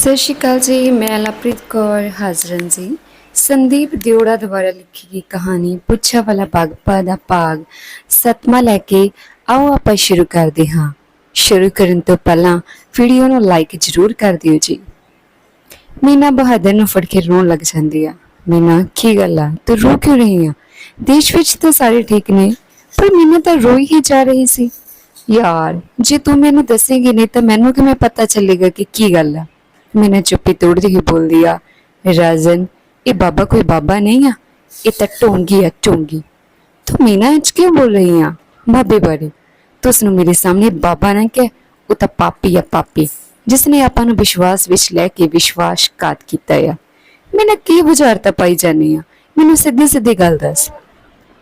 ਸਤਿ ਸ਼੍ਰੀ ਅਕਾਲ ਜੀ, ਮੈਂ ਲਵਪ੍ਰੀਤ ਕੌਰ ਹਾਜ਼ਰਨ ਜੀ। ਸੰਦੀਪ ਦਿਓੜਾ ਦੁਆਰਾ ਲਿਖੀ ਗਈ ਕਹਾਣੀ ਪੁੱਛਾ ਵਾਲਾ ਬਾਗਪਾ ਦਾ ਭਾਗ ਸਤਮਾ ਲੈ ਕੇ ਆਓ ਆਪਾਂ ਸ਼ੁਰੂ ਕਰਦੇ ਹਾਂ। ਸ਼ੁਰੂ ਕਰਨ ਤੋਂ ਪਹਿਲਾਂ ਵੀਡੀਓ ਨੂੰ ਲਾਈਕ ਜ਼ਰੂਰ ਕਰ ਦਿਓ ਜੀ। ਮੀਨਾ ਬਹਾਦਰ ਨੂੰ ਫੜ ਕੇ ਰੋਣ ਲੱਗ ਜਾਂਦੀ ਆ। ਮੀਨਾ, ਕੀ ਗੱਲ ਆ? ਤੂੰ ਰੋ ਕਿਉਂ ਰਹੀ ਆ? ਦੇਸ਼ ਵਿੱਚ ਤਾਂ ਸਾਰੇ ਠੀਕ ਨੇ, ਪਰ ਮੀਨਾ ਤਾਂ ਰੋਈ ਹੀ ਜਾ ਰਹੀ ਸੀ। ਯਾਰ, ਜੇ ਤੂੰ ਮੈਨੂੰ ਦੱਸੇਂਗੀ, ਨਹੀਂ ਤਾਂ ਮੈਨੂੰ ਕਿਵੇਂ ਪਤਾ ਚੱਲੇਗਾ ਕਿ ਕੀ ਗੱਲ ਆ? ਮੈਨੇ ਚੁੱਪੀ ਤੋੜਦੀ ਹੋਈ ਬੋਲਦੀ ਆ ਰਾਜਨ ਇਹ ਬਾਬਾ ਕੋਈ ਬਾਬਾ ਨਹੀਂ ਆ ਇਹ ਤਾਂ ਢੋਂਗੀ ਆ ਢੋਂਗੀ ਤੂੰ ਮੀਨਾ ਅੱਜ ਕਿਉਂ ਬੋਲ ਰਹੀ ਆ ਬਾਬੇ ਬਾਰੇ ਤੂੰ ਉਸਨੂੰ ਮੇਰੇ ਸਾਹਮਣੇ ਬਾਬਾ ਨਾ ਕਹਿ ਉਹ ਤਾਂ ਪਾਪੀ ਆ ਪਾਪੀ ਜਿਸ ਨੇ ਆਪਾਂ ਨੂੰ ਵਿਸ਼ਵਾਸ ਵਿੱਚ ਲੈ ਕੇ ਵਿਸ਼ਵਾਸਘਾਤ ਕੀਤਾ ਆ ਮੈਨੂੰ ਕੀ ਬੁਝਾਰਤਾ ਪਾਈ ਜਾਨੀ ਆ ਮੈਨੂੰ ਸਿੱਧੀ ਸਿੱਧੀ ਗੱਲ ਦੱਸ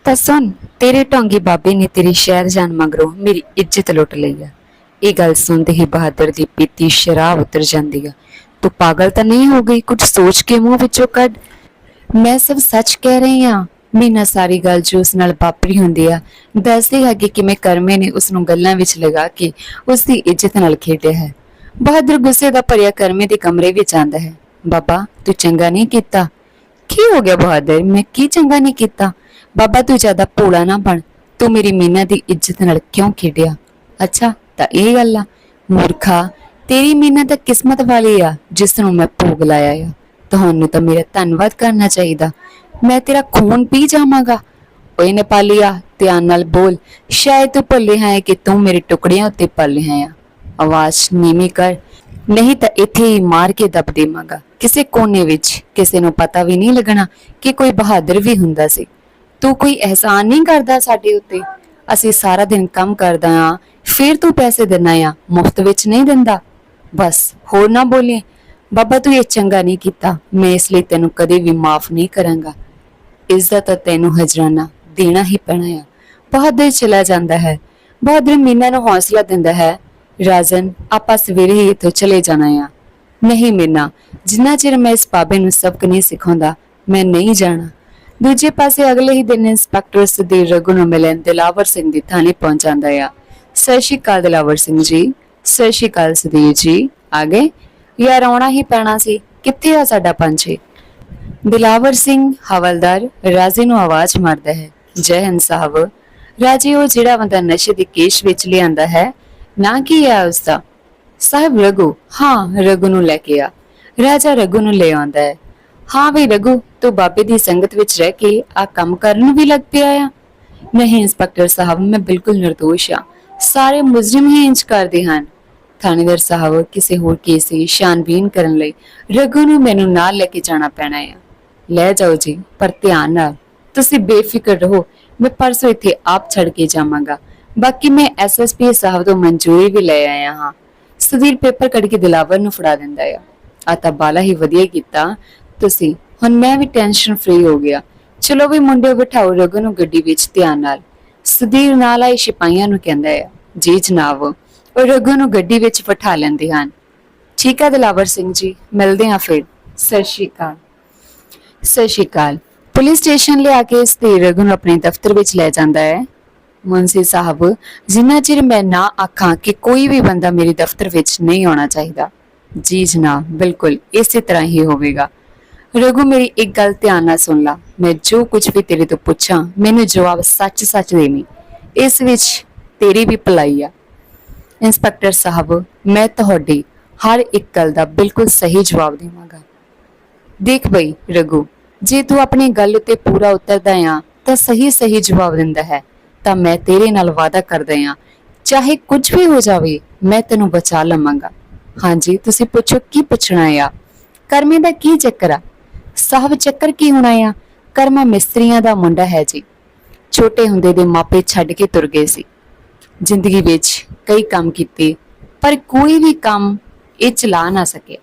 ਤਾਂ ਸੁਣ ਤੇਰੇ ਢੋਂਗੀ ਬਾਬੇ ਨੇ ਤੇਰੀ ਸ਼ਹਿਰ ਜਾਣ ਮਗਰੋਂ ਮੇਰੀ ਇੱਜ਼ਤ ਲੁੱਟ ਲਈ ਆ ਇਹ ਗੱਲ ਸੁਣਦੇ ਹੀ ਬਹਾਦਰ ਦੀ ਪੀਤੀ ਸ਼ਰਾਬ ਉਤਰ ਜਾਂਦੀ ਆ ਤੂੰ ਪਾਗਲ ਤਾਂ ਨਹੀਂ ਹੋ ਗਈ? ਕੁਝ ਸੋਚ ਕੇ ਮੂੰਹ ਵਿੱਚੋਂ ਕੱਢ। ਮੈਂ ਸਭ ਸੱਚ ਕਹਿ ਰਹੀ ਹਾਂ। ਮੀਨਾ ਸਾਰੀ ਗੱਲ ਜੋ ਉਸ ਨਾਲ ਵਾਪਰੀ ਹੁੰਦੀ ਆ। ਦੱਸਦੀ ਹੈ ਕਿ ਕਿਵੇਂ ਕਰਮੇ ਨੇ ਉਸ ਨੂੰ ਗੱਲਾਂ ਵਿੱਚ ਲਗਾ ਕੇ ਉਸ ਦੀ ਇੱਜ਼ਤ ਨਾਲ ਖੇਡਿਆ ਹੈ। ਬਹਾਦਰ ਗੁੱਸੇ ਦਾ ਭਰਿਆ ਕਰਮੇ ਦੇ ਕਮਰੇ ਵਿੱਚ ਆਂਦਾ ਹੈ। ਬਾਬਾ, ਤੂੰ ਚੰਗਾ ਨਹੀਂ ਕੀਤਾ। ਕੀ ਹੋ ਗਿਆ ਬਹਾਦਰ? ਮੈਂ ਕੀ ਚੰਗਾ ਨਹੀਂ ਕੀਤਾ? ਬਾਬਾ, ਤੂੰ ਜ਼ਿਆਦਾ ਭੋਲਾ ਨਾ ਬਣ। ਤੂੰ ਮੇਰੀ ਮੀਨਾ ਦੀ ਇੱਜ਼ਤ ਨਾਲ ਕਿਉਂ ਖੇਡਿਆ? ਅੱਛਾ, ਤਾਂ ਇਹ ਗੱਲ ਆ। ਮੂਰਖਾ ਤੇਰੀ ਮੀਨਾ ਤਾਂ ਕਿਸਮਤ ਵਾਲੀ ਆ ਜਿਸ ਨੂੰ ਮੈਂ ਭੋਗ ਲਾਇਆ ਆ। ਤੁਹਾਨੂੰ ਤਾਂ ਮੇਰਾ ਧੰਨਵਾਦ ਕਰਨਾ ਚਾਹੀਦਾ। ਮੈਂ ਤੇਰਾ ਖੂਨ ਪੀ ਜਾਵਾਂਗਾ। ਓਏ ਨੇਪਾਲੀਆ, ਧਿਆਨ ਨਾਲ ਬੋਲ। ਸ਼ਾਇਦ ਤੂੰ ਭੁੱਲੇ ਹੈ ਕਿ ਤੂੰ ਮੇਰੇ ਟੁਕੜਿਆਂ ਉੱਤੇ ਪਲ ਹੈ ਆਵਾਜ਼ ਨੀਵੀਂ ਕਰ। ਨਹੀਂ ਤਾਂ ਇੱਥੇ ਹੀ ਮਾਰ ਕੇ ਦੱਬ ਦੇਵਾਂਗਾ। ਕਿਸੇ ਕੋਨੇ ਵਿੱਚ ਕਿਸੇ ਨੂੰ ਪਤਾ ਵੀ ਨਹੀਂ ਲੱਗਣਾ ਕਿ ਕੋਈ ਬਹਾਦਰ ਵੀ ਹੁੰਦਾ ਸੀ। ਤੂੰ ਕੋਈ ਅਹਿਸਾਨ ਨਹੀਂ ਕਰਦਾ ਸਾਡੇ ਉੱਤੇ। ਅਸੀਂ ਸਾਰਾ ਦਿਨ ਕੰਮ ਕਰਦਾ ਆ ਫਿਰ ਤੂੰ ਪੈਸੇ ਦਿੰਦਾ ਆ, ਮੁਫਤ ਵਿੱਚ ਨਹੀਂ ਦਿੰਦਾ। ਬਸ, ਹੋਰ ਨਾ ਬੋਲੀ। ਬਾਬਾ, ਤੂੰ ਇਹ ਚੰਗਾ ਨਹੀਂ ਕੀਤਾ। ਮੈਂ ਇਸ ਲਈ ਤੈਨੂੰ ਕਦੇ ਵੀ ਮਾਫ ਨਹੀਂ ਕਰਾਂਗਾ। ਇਸ ਦਾ ਤਾਂ ਤੈਨੂੰ ਹਜਰਾਨਾ ਦੇਣਾ ਹੀ ਪੈਣਾ ਆ। ਬਹਾਦਰ ਚਲਾ ਜਾਂਦਾ ਹੈ। ਬਹਾਦਰ ਮੀਨਾ ਨੂੰ ਹੌਸਲਾ ਦਿੰਦਾ ਹੈ, ਰਾਜਨ, ਆਪਾਂ ਸਵੇਰੇ ਹੀ ਇੱਥੋਂ ਚਲੇ ਜਾਣਾ ਆ। ਨਹੀਂ ਮੀਨਾ, ਜਿੰਨਾ ਚਿਰ ਮੈਂ ਇਸ ਬਾਬੇ ਨੂੰ ਸਬਕ ਨਹੀਂ ਸਿਖਾਉਂਦਾ, ਮੈਂ ਨਹੀਂ ਜਾਣਾ। ਦੂਜੇ ਪਾਸੇ ਅਗਲੇ ਹੀ ਦਿਨ ਇੰਸਪੈਕਟਰ ਸੁਧੀਰ ਰਘੂ ਨੂੰ ਮਿਲਣ ਦਿਲਾਵਰ ਸਿੰਘ ਦੀ ਥਾਣੇ ਪਹੁੰਚ ਜਾਂਦਾ ਆ। ਸਤਿ ਸ਼੍ਰੀ ਅਕਾਲ ਦਿਲਾਵਰ ਸਿੰਘ ਜੀ। ਸਤਿ ਸ਼੍ਰੀ ਅਕਾਲ ਸੁਧੀਰ ਜੀ। ਆ ਗਏ ਯਾਰ ਆਉਣਾ ਹੀ ਪੈਣਾ ਸੀ। ਕਿੱਥੇ ਆ ਸਾਡਾ ਪੰਛੀ? ਦਿਲਾਵਰ ਸਿੰਘ ਹਵਲਦਾਰ ਰਾਜੇ ਨੂੰ ਆਵਾਜ਼ ਮਾਰਦਾ ਹੈ। ਜੈ ਹਿੰਦ ਸਾਹਿਬ। ਰਾਜੇ, ਉਹ ਜਿਹੜਾ ਬੰਦਾ ਨਸ਼ੇ ਦੀ ਕੇਸ਼ ਵਿੱਚ ਲਿਆਂਦਾ ਹੈ, ਨਾ ਕੀ ਹੈ ਉਸਦਾ? ਸਾਹਿਬ ਰਘੂ। ਹਾਂ, ਰਘੂ ਨੂੰ ਲੈ ਕੇ ਆ। ਰਾਜਾ ਰਘੂ ਨੂੰ ਲੈ ਆਉਂਦਾ ਹੈ। ਹਾਂ ਵੀ ਰਘੂ, ਤੂੰ ਬਾਬੇ ਦੀ ਸੰਗਤ ਵਿੱਚ ਰਹਿ ਕੇ ਆ ਕੰਮ ਕਰਨ ਨੂੰ ਵੀ ਲੱਗ ਪਿਆ ਆ। ਨਹੀਂ, ਇੰਸਪੈਕਟਰ ਸਾਹਿਬ, ਮੈਂ ਬਿਲਕੁਲ ਨਿਰਦੋਸ਼ ਆ। ਸਾਰੇ ਮੁਜਰਮ ਹੀ ਇੰਜ ਕਰਦੇ ਹਨ। ਥਾਣੇਦਾਰ ਸਾਹਿਬ, ਕਿਸੇ ਹੋਰ ਕੇਸ ਦੀ ਛਾਨਬੀਨ ਕਰਨ ਲਈ ਰਘੂ ਨੂੰ ਮੈਨੂੰ ਨਾਲ ਲੈ ਕੇ ਜਾਣਾ ਪੈਣਾ ਹੈ ਲੈ ਜਾਓ ਜੀ, ਪਰ ਧਿਆਨ ਨਾਲ। ਤੁਸੀਂ ਬੇਫਿਕਰ ਰਹੋ, ਮੈਂ ਪਰਸੋਂ ਇੱਥੇ ਆਪ ਛੱਡ ਕੇ ਜਾਵਾਂਗਾ। ਬਾਕੀ ਮੈਂ ਐਸਐਸਪੀ ਸਾਹਿਬ ਤੋਂ ਮਨਜ਼ੂਰੀ ਵੀ ਲੈ ਆਇਆ ਹਾਂ। ਸੁਧੀਰ ਪੇਪਰ ਕੱਢ ਕੇ ਦਿਲਾਵਰ ਨੂੰ ਫੜਾ ਦਿੰਦਾ ਆ। ਆ ਤਾਂ ਬਾਲਾ ਹੀ ਵਧੀਆ ਕੀਤਾ। ਤੁਸੀਂ, ਹੁਣ ਮੈਂ ਵੀ ਟੈਨਸ਼ਨ ਫ੍ਰੀ ਹੋ ਗਿਆ। ਚਲੋ ਵੀ ਮੁੰਡੇ ਬਿਠਾਓ, ਰਘੂ ਨੂੰ ਗੱਡੀ ਵਿੱਚ ਧਿਆਨ ਨਾਲ। ਸੁਧੀਰ ਨਾਲ ਆਏ ਸਿਪਾਹੀਆਂ ਨੂੰ ਕਹਿੰਦਾ ਆ, ਜੀ ਜਨਾਬ ਰਘੂ ਨੂੰ ਗੱਡੀ ਵਿੱਚ ਬਿਠਾ ਲੈਂਦੇ ਹਨ। ਠੀਕ ਹੈ ਦਿਲਾਵਰ ਸਿੰਘ ਜੀ, ਮਿਲਦੇ ਹਾਂ ਫਿਰ। ਸਤਿ ਸ਼੍ਰੀ ਅਕਾਲ। ਸਤਿ ਸ਼੍ਰੀ ਅਕਾਲ। ਪੁਲਿਸ ਸਟੇਸ਼ਨ ਲਿਆ ਕੇ ਸਥਿਰ ਰਘੂ ਨੂੰ ਆਪਣੇ ਦਫ਼ਤਰ ਵਿੱਚ ਲੈ ਜਾਂਦਾ ਹੈ। ਮੁੰਸੀ ਸਾਹਿਬ, ਜਿੰਨਾ ਚਿਰ ਮੈਂ ਨਾ ਆਖਾਂ ਕਿ ਕੋਈ ਵੀ ਬੰਦਾ ਮੇਰੇ ਦਫ਼ਤਰ ਵਿੱਚ ਨਹੀਂ ਆਉਣਾ ਚਾਹੀਦਾ। ਜੀ ਜਨਾਬ, ਬਿਲਕੁਲ, ਇਸੇ ਤਰ੍ਹਾਂ ਹੀ ਹੋਵੇਗਾ। ਰਘੂ ਮੇਰੀ ਇੱਕ ਗੱਲ ਧਿਆਨ ਨਾਲ ਸੁਣ ਲਾ। ਮੈਂ ਜੋ ਕੁਝ ਵੀ ਤੇਰੇ ਤੋਂ ਪੁੱਛਾਂ, ਮੈਨੂੰ ਜਵਾਬ ਸੱਚ-ਸੱਚ ਦੇਵੀਂ। ਇਸ ਵਿੱਚ ਤੇਰੀ ਵੀ ਭਲਾਈ ਆ। ਇੰਸਪੈਕਟਰ ਸਾਹਿਬ, ਮੈਂ ਤੁਹਾਡੀ ਹਰ ਇੱਕ ਗੱਲ ਦਾ ਬਿਲਕੁਲ ਸਹੀ ਜਵਾਬ ਦੇਵਾਂਗਾ। ਦੇਖ ਬਈ ਰਘੂ, ਜੇ ਤੂੰ ਆਪਣੀ ਗੱਲ ਉੱਤੇ ਪੂਰਾ ਉਤਰਦਾ ਆ, ਤਾਂ ਸਹੀ ਸਹੀ ਜਵਾਬ ਦਿੰਦਾ ਹੈ। ਤਾਂ ਮੈਂ ਤੇਰੇ ਨਾਲ ਵਾਅਦਾ ਕਰਦਾ ਆ, ਚਾਹੇ ਕੁਝ ਵੀ ਹੋ ਜਾਵੇ, ਮੈਂ ਤੈਨੂੰ ਬਚਾ ਲਵਾਂਗਾ। ਹਾਂਜੀ, ਤੁਸੀਂ ਪੁੱਛੋ ਕੀ ਪੁੱਛਣਾ ਆ? ਕਰਮੇ ਦਾ ਕੀ ਚੱਕਰ ਆ? ਸਾਹਿਬ ਚੱਕਰ ਕੀ ਹੋਣਾ ਆ? ਕਰਮਾ ਮਿਸਤਰੀਆਂ ਦਾ ਮੁੰਡਾ ਹੈ ਜੀ। ਛੋਟੇ ਹੁੰਦੇ ਦੇ ਮਾਪੇ ਛੱਡ ਕੇ ਤੁਰ ਗਏ ਸੀ। ਜ਼ਿੰਦਗੀ ਵਿੱਚ ਕਈ ਕੰਮ ਕੀਤੇ, ਪਰ ਕੋਈ ਵੀ ਕੰਮ ਇਹ ਚਲਾ ਨਾ ਸਕੇ।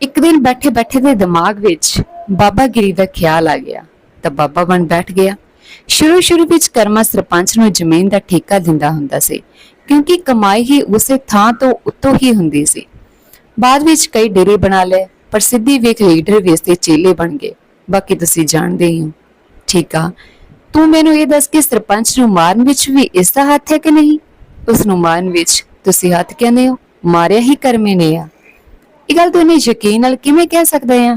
ਇੱਕ ਦਿਨ ਬੈਠੇ ਬੈਠੇ ਦੇ ਦਿਮਾਗ ਵਿੱਚ ਬਾਬਾ ਗਿਰੀ ਦਾ ਖਿਆਲ ਆ ਗਿਆ। ਤਾਂ ਬਾਬਾ ਬਣ ਬੈਠ ਗਿਆ। ਸ਼ੁਰੂ ਸ਼ੁਰੂ ਵਿੱਚ ਕਰਮਾ ਸਰਪੰਚ ਨੂੰ ਜ਼ਮੀਨ ਦਾ ਠੇਕਾ ਦਿੰਦਾ ਹੁੰਦਾ ਸੀ, ਕਿਉਂਕਿ ਕਮਾਈ ਹੀ ਉਸੇ ਥਾਂ ਤੋਂ ਉੱਤੋਂ ਹੀ ਹੁੰਦੀ ਸੀ। ਬਾਅਦ ਵਿੱਚ ਕਈ ਡੇਰੇ ਬਣਾ ਲਏ, ਪਰ ਸਿੱਧੀ ਵੇਖ ਲੀਡਰ ਵੀ ਇਸਦੇ ਚੇਲੇ ਬਣ ਗਏ। ਬਾਕੀ ਤੁਸੀਂ ਜਾਣਦੇ ਹੀ ਹੋ। ਠੀਕ ਆ। ਤੂੰ ਮੈਨੂੰ ਇਹ ਦੱਸ ਕਿ ਸਰਪੰਚ ਨੂੰ ਮਾਰਨ ਵਿੱਚ ਵੀ ਇਸ ਦਾ ਹੱਥ ਹੈ ਕਿ ਨਹੀਂ? ਉਸ ਨੂੰ ਮਾਰਨ ਵਿੱਚ ਤੁਸੀਂ ਹੱਥ ਕਹਿੰਦੇ ਹੋ? ਮਾਰਿਆ ਹੀ ਕਰਮੇ ਨੇ ਆ। ਇਹ ਗੱਲ ਤੂੰ ਇੰਨੇ ਯਕੀਨ ਨਾਲ ਕਿਵੇਂ ਕਹਿ ਸਕਦੇ ਹੈ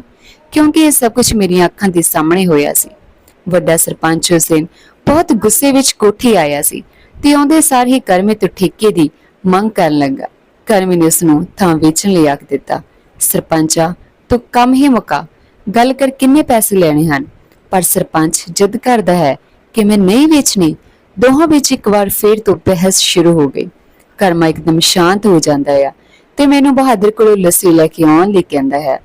ਕਿਉਂਕਿ ਇਹ ਸਭ ਕੁਝ ਮੇਰੀਆਂ ਅੱਖਾਂ ਦੇ ਸਾਹਮਣੇ ਹੋਇਆ ਸੀ। ਵੱਡਾ ਸਰਪੰਚ ਉਸ ਦਿਨ ਬਹੁਤ ਗੁੱਸੇ ਵਿੱਚ ਕੋਠੀ ਆਇਆ ਸੀ ਤੇ ਆਉਂਦੇ ਸਾਰ ਹੀ ਕਰਮੇ ਤੋਂ ਠੇਕੇ ਦੀ ਮੰਗ ਕਰਨ ਲੱਗਾ। ਕਰਮੇ ਨੇ ਉਸ ਨੂੰ ਥਾਂ ਵੇਚਣ ਲਈ ਆਖ ਦਿੱਤਾ। ਸਰਪੰਚਾ, ਤੂੰ ਕੰਮ ਹੀ ਮੁਕਾ। ਗੱਲ ਕਰ ਕਿੰਨੇ ਪੈਸੇ ਲੈਣੇ ਹਨ? ਪਰ ਸਰਪੰਚ ਜਿੱਦ ਕਰਦਾ ਹੈ ਕਿ ਮੈਂ ਨਹੀਂ ਵੇਚਣੀ, ਦੋਹਾਂ ਵਿੱਚ ਇੱਕ ਵਾਰ ਫੇਰ ਤੋਂ ਬਹਿਸ ਸ਼ੁਰੂ ਹੋ ਗਈ। ਕਰਮਾ ਇੱਕਦਮ ਸ਼ਾਂਤ ਹੋ ਜਾਂਦਾ ਹੈ ਤੇ ਮੈਨੂੰ ਬਹਾਦਰ ਕੋਲੋਂ ਲੱਸੀ ਲੈ ਕੇ ਆਉਣ ਲਈ ਕਹਿੰਦਾ ਹੈ।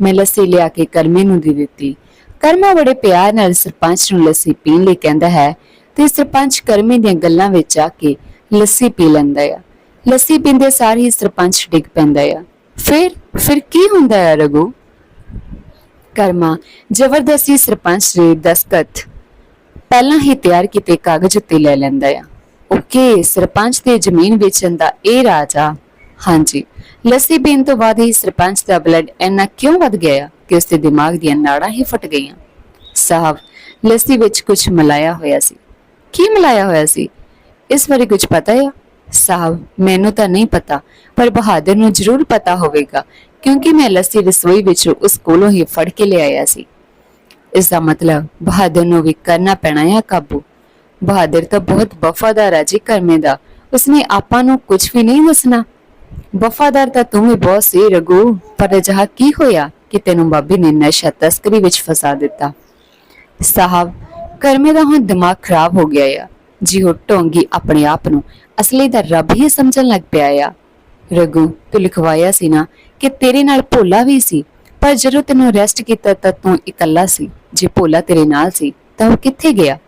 ਮੈਂ ਲੱਸੀ ਲਿਆ ਕੇ ਕਰਮੇ ਨੂੰ ਦੇ ਦਿੱਤੀ। ਕਰਮਾ ਬੜੇ ਪਿਆਰ ਨਾਲ ਸਰਪੰਚ ਨੂੰ ਲੱਸੀ ਪੀਣ ਲਈ ਕਹਿੰਦਾ ਹੈ ਤੇ ਸਰਪੰਚ ਕਰਮੇ ਦੀਆਂ ਗੱਲਾਂ ਵਿੱਚ ਆ ਕੇ ਲੱਸੀ ਪੀ ਲੈਂਦਾ ਹੈ ਲੱਸੀ ਪੀਂਦੇ ਸਾਰ ਹੀ ਸਰਪੰਚ ਡਿੱਗ ਪੈਂਦਾ ਹੈ ਫਿਰ ਫਿਰ ਕੀ ਹੁੰਦਾ ਹੈ ਰਘੂ? ਕਰਮਾ, ਜ਼ਬਰਦਸਤੀ ਸਰਪੰਚ ਦੇ ਦਸਤਖਤ। ਪਹਿਲਾਂ ਹੀ ਤਿਆਰ ਕੀਤੇ ਕਾਗਜ਼ ਉੱਤੇ ਲੈ ਲੈਂਦਾ ਆ। ਓਕੇ, ਸਰਪੰਚ ਦੇ ਜ਼ਮੀਨ ਵੇਚਣ ਦਾ ਇਹ ਰਾਜਾ ਹਾਂਜੀ, ਲੱਸੀ ਪੀਣ ਤੋਂ ਬਾਅਦ ਹੀ ਸਰਪੰਚ ਦਾ ਬਲੱਡ ਇੰਨਾ ਕਿਉਂ ਵੱਧ ਗਿਆ ਕਿ ਉਸਦੇ ਦਿਮਾਗ ਦੀਆਂ ਨਾੜਾਂ ਹੀ ਫਟ ਗਈਆਂ। ਸਾਹਿਬ, ਲੱਸੀ ਵਿੱਚ ਕੁਝ ਮਿਲਾਇਆ ਹੋਇਆ ਸੀ। ਕੀ ਮਿਲਾਇਆ ਹੋਇਆ ਸੀ? ਇਸ ਬਾਰੇ ਕੁਝ ਪਤਾ ਹੈ ਸਾਹਿਬ, ਮੈਨੂੰ ਤਾਂ ਨਹੀਂ ਪਤਾ, ਪਰ ਬਹਾਦਰ ਨੂੰ ਜ਼ਰੂਰ ਪਤਾ ਹੋਵੇਗਾ ਕਿਉਂਕਿ ਮੈਂ ਲੱਸੀ ਰਸੋਈ ਵਿੱਚ ਉਸ ਕੋਲੋਂ ਹੀ ਫੜ ਕੇ ਲਿਆਇਆ ਸੀ। ਇਸ ਦਾ ਮਤਲਬ ਬਹਾਦਰ ਨੂੰ ਵੀ ਕਰਨਾ ਪੈਣਾ ਹੈ ਕਾਬੂ। ਬਹਾਦਰ ਤਾਂ ਬਹੁਤ ਵਫਾਦਾਰ ਹੈ ਜੀ ਕਰਮੇ ਦਾ। ਉਸਨੇ ਆਪਾਂ ਨੂੰ ਕੁਝ ਵੀ ਨਹੀਂ ਦੱਸਣਾ। ਵਫਾਦਾਰ ਤਾਂ ਤੂੰ ਵੀ ਬਹੁਤ ਸੀ ਰਗੂ ਪਰ ਅਜਿਹਾ ਕੀ ਹੋਇਆ ਕਿ ਤੈਨੂੰ ਬਾਬੀ ਨੇ ਨਸ਼ਾ ਤਸਕਰੀ ਵਿੱਚ ਫਸਾ ਦਿੱਤਾ? ਸਾਹਿਬ, ਕਰਮੇ ਦਾ ਹੁਣ ਦਿਮਾਗ ਖਰਾਬ ਹੋ ਗਿਆ ਆ। ਜੀ ਉਹ ਢੋਂਗੀ ਆਪਣੇ ਆਪ ਨੂੰ ਅਸਲੀ ਦਾ ਰੱਬ ਹੀ ਸਮਝਣ ਲੱਗ ਪਿਆ ਆ। ਰਗੂ ਤੂੰ ਲਿਖਵਾਇਆ ਸੀ ਨਾ ਕਿ ਤੇਰੇ ਨਾਲ ਭੋਲਾ ਵੀ ਸੀ, ਪਰ ਜਦੋਂ ਤੈਨੂੰ ਅਰੈਸਟ ਕੀਤਾ ਤਾਂ ਤੂੰ ਇਕੱਲਾ ਸੀ। ਜੇ ਭੋਲਾ ਤੇਰੇ ਨਾਲ ਸੀ, ਤਾਂ ਉਹ ਕਿੱਥੇ ਗਿਆ?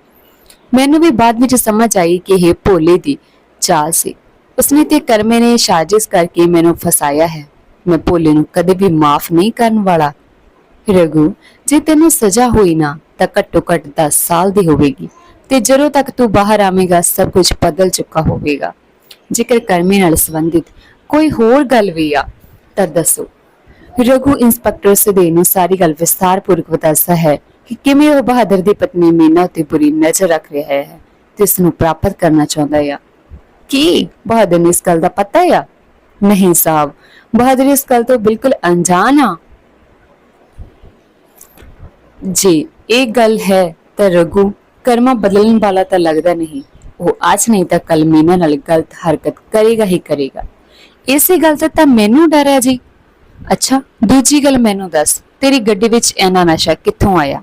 ਮੈਨੂੰ ਵੀ ਬਾਅਦ ਵਿੱਚ ਸਮਝ ਆਈ ਕਿ ਇਹ ਭੋਲੇ ਦੀ ਚਾਲ ਸੀ। ਉਸਨੇ ਤੇ ਕਰਮੇ ਨੇ ਸਾਜ਼ਿਸ਼ ਕਰਕੇ ਮੈਨੂੰ ਫਸਾਇਆ ਹੈ। ਮੈਂ ਭੋਲੇ ਨੂੰ ਕਦੇ ਵੀ ਮਾਫ ਨਹੀਂ ਕਰਨ ਵਾਲਾ। ਰਘੂ, ਜੇ ਤੈਨੂੰ ਸਜ਼ਾ ਹੋਈ ਨਾ, ਤਾਂ ਘੱਟੋ ਘੱਟ 10 ਸਾਲ ਦੀ ਹੋਵੇਗੀ। ਤੇ ਜਦੋਂ ਤੱਕ ਤੂੰ ਬਾਹਰ ਆਵੇਂਗਾ, ਸਭ ਕੁਝ ਬਦਲ ਚੁੱਕਾ ਹੋਵੇਗਾ। ਜੇਕਰ ਕਰਮੇ ਨਾਲ ਸੰਬੰਧਿਤ ਕੋਈ ਹੋਰ ਗੱਲ ਵੀ ਆ ਤਾਂ ਦੱਸੋ। ਰਘੂ ਇੰਸਪੈਕਟਰ ਸਦੇ ਗੱਲ ਵਿਸਥਾਰਪੂਰਵਕ ਦੱਸਦਾ ਹੈ ਕਿ ਕਿਵੇਂ ਉਹ ਬਹਾਦਰ ਦੀ ਪਤਨੀ ਮੀਨਾ ਉੱਤੇ ਬੁਰੀ ਨਜ਼ਰ ਰੱਖ ਰਿਹਾ ਹੈ ਤੇ ਇਸ ਨੂੰ ਪ੍ਰਾਪਤ ਕਰਨਾ ਚਾਹੁੰਦਾ ਹੈ ਕੀ ਬਹਾਦਰ ਨੂੰ ਇਸ ਗੱਲ ਦਾ ਪਤਾ ਹੈ ਨਹੀਂ ਸਾਹਿਬ, ਬਹਾਦਰ ਇਸ ਗੱਲ ਤੋਂ ਬਿਲਕੁਲ ਅਣਜਾਣ ਆ। ਜੀ, ਇਹ ਗੱਲ ਹੈ ਤਾਂ ਰਘੂ, ਕਰਮਾ ਬਦਲਣ ਵਾਲਾ ਤਾਂ ਲੱਗਦਾ ਨਹੀਂ। ਉਹ ਅੱਜ ਨਹੀਂ ਤਾਂ ਕੱਲ ਮੀਨਾ ਨਾਲ ਗਲਤ ਹਰਕਤ ਕਰੇਗਾ ਹੀ ਕਰੇਗਾ। ਇਸੇ ਗੱਲ ਤੋਂ ਤਾਂ ਮੈਨੂੰ ਡਰ ਹੈ ਜੀ। ਅੱਛਾ, ਦੂਜੀ ਗੱਲ ਮੈਨੂੰ ਦੱਸ, ਤੇਰੀ ਗੱਡੀ ਵਿੱਚ ਇੰਨਾ ਨਸ਼ਾ ਕਿੱਥੋਂ ਆਇਆ?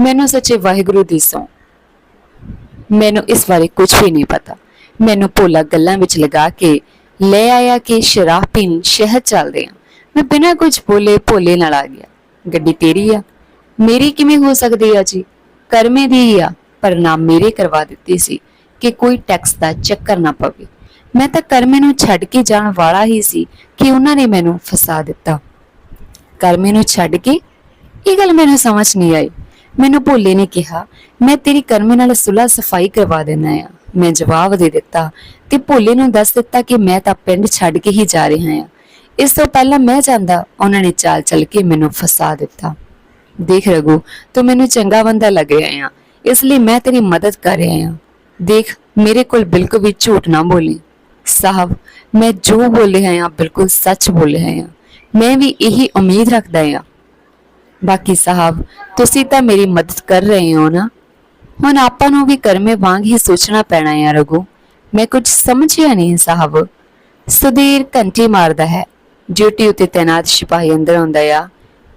ਮੈਨੂੰ ਸੱਚੇ ਵਾਹਿਗੁਰੂ ਦੀ ਸੌ। ਮੈਨੂੰ ਇਸ ਬਾਰੇ ਕੁਝ ਵੀ ਨਹੀਂ ਪਤਾ। ਮੈਨੂੰ ਭੋਲਾ ਗੱਲਾਂ ਵਿੱਚ ਲਗਾ ਕੇ ਲੈ ਆਇਆ ਕਿ ਸ਼ਰਾਬ ਪੀਣ ਸ਼ਹਿਰ ਚੱਲਦੇ ਆ ਮੈਂ ਬਿਨਾਂ ਕੁਝ ਬੋਲੇ ਭੋਲੇ ਨਾਲ ਆ ਗਿਆ। ਗੱਡੀ ਤੇਰੀ ਆ। ਮੇਰੀ ਕਿਵੇਂ ਹੋ ਸਕਦੀ ਆ ਜੀ? ਕਰਮੇ ਦੀ ਹੀ ਆ, ਪਰ ਨਾਮ ਮੇਰੇ ਕਰਵਾ ਦਿੱਤੀ ਸੀ ਕਿ ਕੋਈ ਟੈਕਸ ਦਾ ਚੱਕਰ ਨਾ ਪਵੇ। ਮੈਂ ਤਾਂ ਕਰਮੇ ਨੂੰ ਛੱਡ ਕੇ ਜਾਣ ਵਾਲਾ ਹੀ ਸੀ ਕਿ ਉਹਨਾਂ ਨੇ ਮੈਨੂੰ ਫਸਾ ਦਿੱਤਾ। ਕਰਮੇ ਨੂੰ ਛੱਡ ਕੇ ਇਹ ਗੱਲ ਮੈਨੂੰ ਸਮਝ ਨਹੀਂ ਆਈ। ਮੈਨੂੰ ਭੋਲੇ ਨੇ ਕਿਹਾ, ਮੈਂ ਤੇਰੀ ਕਰਮੇ ਨਾਲ ਸੁਲਾ ਸਫ਼ਾਈ ਕਰਵਾ ਦੇਣਾ ਆ ਮੈਂ ਜਵਾਬ ਦੇ ਦਿੱਤਾ ਤੇ ਭੋਲੇ ਨੂੰ ਦੱਸ ਦਿੱਤਾ ਕਿ ਮੈਂ ਤਾਂ ਪਿੰਡ ਛੱਡ ਕੇ ਹੀ ਜਾ ਰਿਹਾ ਹਾਂ। ਇਸ ਤੋਂ ਪਹਿਲਾਂ ਮੈਂ ਜਾਂਦਾ, ਉਹਨਾਂ ਨੇ ਚਾਲ ਚੱਲ ਕੇ ਮੈਨੂੰ ਫਸਾ ਦਿੱਤਾ। ਦੇਖ ਰਗੂ ਤੂੰ ਮੈਨੂੰ ਚੰਗਾ ਬੰਦਾ ਲੱਗ ਰਿਹਾ ਆ ਇਸ ਲਈ ਮੈਂ ਤੇਰੀ ਮਦਦ ਕਰ ਰਿਹਾ ਹਾਂ। ਦੇਖ, ਮੇਰੇ ਕੋਲ ਬਿਲਕੁਲ ਵੀ ਝੂਠ ਨਾ ਬੋਲੀ। ਸਾਹਿਬ, ਮੈਂ ਜੋ ਬੋਲ ਹਾਂ, ਬਿਲਕੁਲ ਸੱਚ ਬੋਲ ਹਾਂ। ਮੈਂ ਵੀ ਇਹੀ ਉਮੀਦ ਰੱਖਦਾ ਹਾਂ। ਬਾਕੀ ਸਾਹਿਬ, ਤੁਸੀਂ ਤਾਂ ਮੇਰੀ ਮਦਦ ਕਰ ਰਹੇ ਹੋ ਨਾ? ਹੁਣ ਆਪਾਂ ਨੂੰ ਵੀ ਕਰਮੇ ਵਾਂਗ ਹੀ ਸੋਚਣਾ ਪੈਣਾ ਹੈ ਰਗੂ ਮੈਂ ਕੁਝ ਸਮਝਿਆ ਨਹੀਂ ਸਾਹਿਬ। ਸੁਧੀਰ ਘੰਟੀ ਮਾਰਦਾ ਹੈ। ਡਿਊਟੀ ਉਤੇ ਤੈਨਾਤ ਸਿਪਾਹੀ ਅੰਦਰ ਆਉਂਦਾ ਆ।